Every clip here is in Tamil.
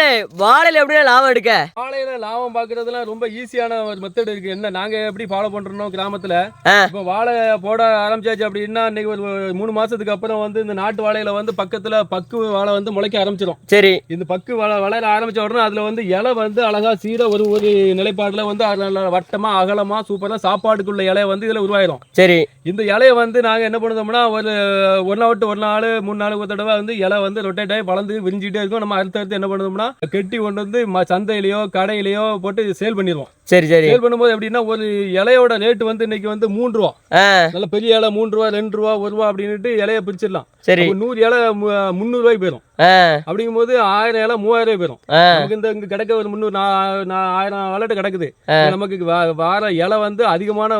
அண்ணே வாழையில எப்படின்னா லாபம் எடுக்க? வாழையில லாபம் பாக்குறதுலாம் ரொம்ப ஈஸியான ஒரு மெத்தட் இருக்கு. என்ன நாங்க எப்படி ஃபாலோ பண்றோம் கிராமத்துல. இப்போ வாழை போட ஆரம்பிச்சாச்சு அப்படின்னா இன்னைக்கு ஒரு மூணு மாசத்துக்கு அப்புறம் வந்து இந்த நாட்டு வாழையில வந்து பக்கத்துல பக்கு வாழை வந்து முளைக்க ஆரம்பிச்சிடும் சரி. இந்த பக்கு வள வளர ஆரம்பிச்ச உடனே அதுல வந்து இலை வந்து அழகா சீர ஒரு ஒரு நிலைப்பாடுல வந்து வட்டமா அகலமா சூப்பரா சாப்பாட்டுக்குள்ள இலை வந்து இதுல உருவாயிரும். சரி. இந்த இலையை வந்து நாங்க என்ன பண்ணுறோம்னா ஒரு ஒரு நாள் விட்டு ஒரு நாள் மூணு நாளுக்கு ஒரு தடவை வந்து இலை வந்து ரொட்டேட் ஆகி வளர்ந்து விரிஞ்சிட்டே இருக்கும். நம்ம அடுத்து அடுத்து என்ன பண்ணுறோம்னா கெட்டி கொண்டு வந்து சந்தையிலயோ கடையிலயோ போட்டு சேல் பண்ணிடுவோம். சரி சரி. சேல் பண்ணும்போது எப்படின்னா ஒரு இலையோட ரேட் வந்து இன்னைக்கு வந்து மூணு ரூபா. நல்ல பெரிய இலை மூணு ரூபா ரெண்டு ரூபா ஒரு ரூபா அப்படின்னுட்டு இலையை பிரிச்சிடலாம். சரி. நூறு இலை முந்நூறு ரூபாய்க்கு போயிடும். ஆ. அப்படிங்கும்போது ஆயிரம் இலை மூவாயிரம் ரூபாய் போயிடும் நமக்கு இந்த இங்க கிடைக்க ஒரு முந்நூறு ஆயிரம் வளட்டு கிடக்குது. நமக்கு வார இலை வந்து அதிகமான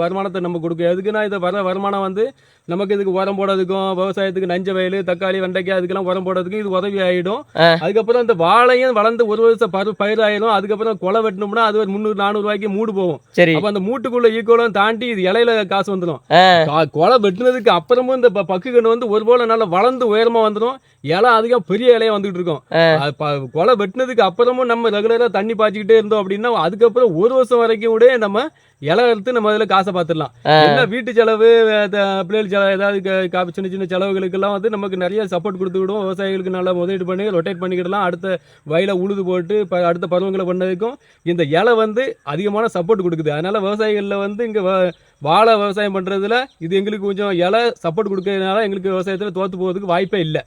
வருமானத்தை நம்ம கொடுக்கும். எதுக்குன்னா இது வர வருமானம் வந்து நமக்கு இதுக்கு உரம் போடுறதுக்கும் விவசாயத்துக்கு நஞ்ச வயல் தக்காளி வெண்டைக்காய் அதுக்கெல்லாம் உரம் போடுறதுக்கும் இது உதவி ஆயிடும். ஆ. அதுக்கப்புறம் இந்த வாழையும் வளர்ந்து ஒரு வருஷம் பரு பயிர் ஆயிடும் அதுக்கப்புறம் கொலை வெட்டணும்னா அது ஒரு முந்நூறு நானூறு ரூபாய்க்கு மூடு போகும். சரி. அப்ப அந்த மூட்டுக்குள்ள ஈக்குவலும் தாண்டி இது இலையில காசு வந்துடும் கொலை வெட்டினதுக்கு அப்புறமும் இந்த பக்கு கன்று வந்து ஒரு போல நல்லா வளர்ந்து உயரமா வந்துடும் இலை அதிகம் பெரிய இலையா வந்துட்டு இருக்கும். கொலை வெட்டினதுக்கு அப்புறமும் நம்ம ரெகுலரா தண்ணி பாய்ச்சிக்கிட்டே இருந்தோம் அப்படின்னா அதுக்கப்புறம் ஒரு வருஷம் வரைக்கும் கூட நம்ம இலை எடுத்து நம்ம அதில் காசை பார்த்துடலாம். என்ன வீட்டு செலவு பிள்ளைகள் செலவு ஏதாவது சின்ன சின்ன செலவுகளுக்கெல்லாம் வந்து நமக்கு நிறைய சப்போர்ட் கொடுத்துக்கிடும் விவசாயிகளுக்கு நல்லா முதலீடு பண்ணி ரொட்டேட் பண்ணிக்கிடலாம். அடுத்த வயலை உழுது போட்டு அடுத்த பருவங்களை பண்ணதுக்கும் இந்த இலை வந்து அதிகமான சப்போர்ட் கொடுக்குது. அதனால விவசாயிகளில் வந்து இங்கே வாழை விவசாயம் பண்ணுறதுல இது எங்களுக்கு கொஞ்சம் இலை சப்போர்ட் கொடுக்கறதுனால எங்களுக்கு விவசாயத்தில் தோற்று போகிறதுக்கு வாய்ப்பே இல்லை.